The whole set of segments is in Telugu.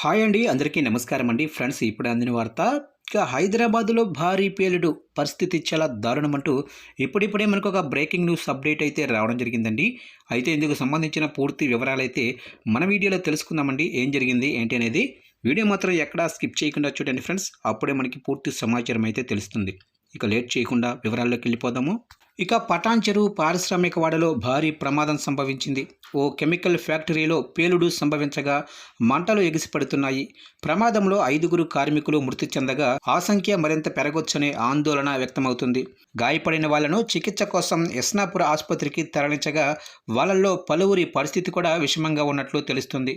హాయ్ అండి అందరికీ నమస్కారం అండి. ఫ్రెండ్స్ ఇప్పుడు అందిన వార్త ఇక హైదరాబాద్లో భారీ పేలుడు పరిస్థితి చాలా దారుణం అంటూ ఇప్పుడిప్పుడే మనకు ఒక బ్రేకింగ్ న్యూస్ అప్డేట్ అయితే రావడం జరిగిందండి. అయితే ఇందుకు సంబంధించిన పూర్తి వివరాలు అయితే మన వీడియోలో తెలుసుకుందామండి. ఏం జరిగింది ఏంటి అనేది వీడియో మాత్రం ఎక్కడా స్కిప్ చేయకుండా చూడండి ఫ్రెండ్స్. అప్పుడే మనకి పూర్తి సమాచారం అయితే తెలుస్తుంది. ఇక లేట్ చేయకుండా వివరాల్లోకి వెళ్ళిపోదాము. ఇక పటాన్ చెరువు పారిశ్రామిక వాడలో భారీ ప్రమాదం సంభవించింది. ఓ కెమికల్ ఫ్యాక్టరీలో పేలుడు సంభవించగా మంటలు ఎగిసిపడుతున్నాయి. ప్రమాదంలో ఐదుగురు కార్మికులు మృతి చెందగా ఆ సంఖ్య మరింత పెరగొచ్చనే ఆందోళన వ్యక్తమవుతుంది. గాయపడిన వాళ్ళను చికిత్స కోసం యస్నాపుర ఆసుపత్రికి తరలించగా వాళ్ళల్లో పలువురి పరిస్థితి కూడా విషమంగా ఉన్నట్లు తెలుస్తుంది.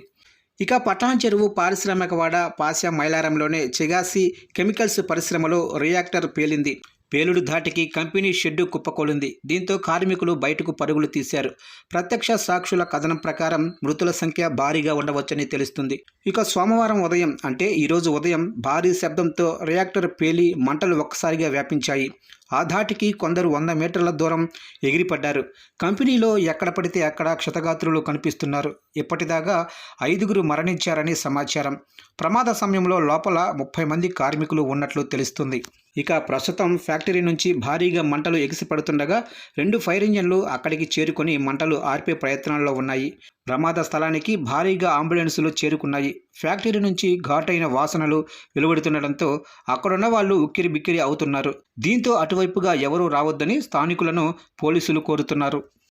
ఇక పటాన్ చెరువు పారిశ్రామికవాడ పాశా మైలారంలోనే చిగాసి కెమికల్స్ పరిశ్రమలో రియాక్టర్ పేలింది. పేలుడు ధాటికి కంపెనీ షెడ్డు కుప్పకూలింది. దీంతో కార్మికులు బయటకు పరుగులు తీశారు. ప్రత్యక్ష సాక్షుల కథనం ప్రకారం మృతుల సంఖ్య భారీగా ఉండవచ్చని తెలుస్తుంది. ఇక సోమవారం ఉదయం అంటే ఈరోజు ఉదయం భారీ శబ్దంతో రియాక్టర్ పేలి మంటలు ఒక్కసారిగా వ్యాపించాయి. ఆ ధాటికి కొందరు వంద మీటర్ల దూరం ఎగిరిపడ్డారు. కంపెనీలో ఎక్కడ పడితే అక్కడ క్షతగాత్రులు కనిపిస్తున్నారు. ఇప్పటిదాకా ఐదుగురు మరణించారని సమాచారం. ప్రమాద సమయంలో లోపల ముప్పై మంది కార్మికులు ఉన్నట్లు తెలుస్తుంది. ఇక ప్రస్తుతం ఫ్యాక్టరీ నుంచి భారీగా మంటలు ఎగిసిపడుతుండగా రెండు ఫైర్ ఇంజన్లు అక్కడికి చేరుకొని మంటలు ఆర్పే ప్రయత్నాల్లో ఉన్నాయి. ప్రమాద స్థలానికి భారీగా అంబులెన్సులు చేరుకున్నాయి. ఫ్యాక్టరీ నుంచి ఘాటైన వాసనలు వెలువడుతుండటంతో అక్కడున్న వాళ్ళు ఉక్కిరి బిక్కిరి అవుతున్నారు. దీంతో అటువైపుగా ఎవరూ రావద్దని స్థానికులను పోలీసులు కోరుతున్నారు.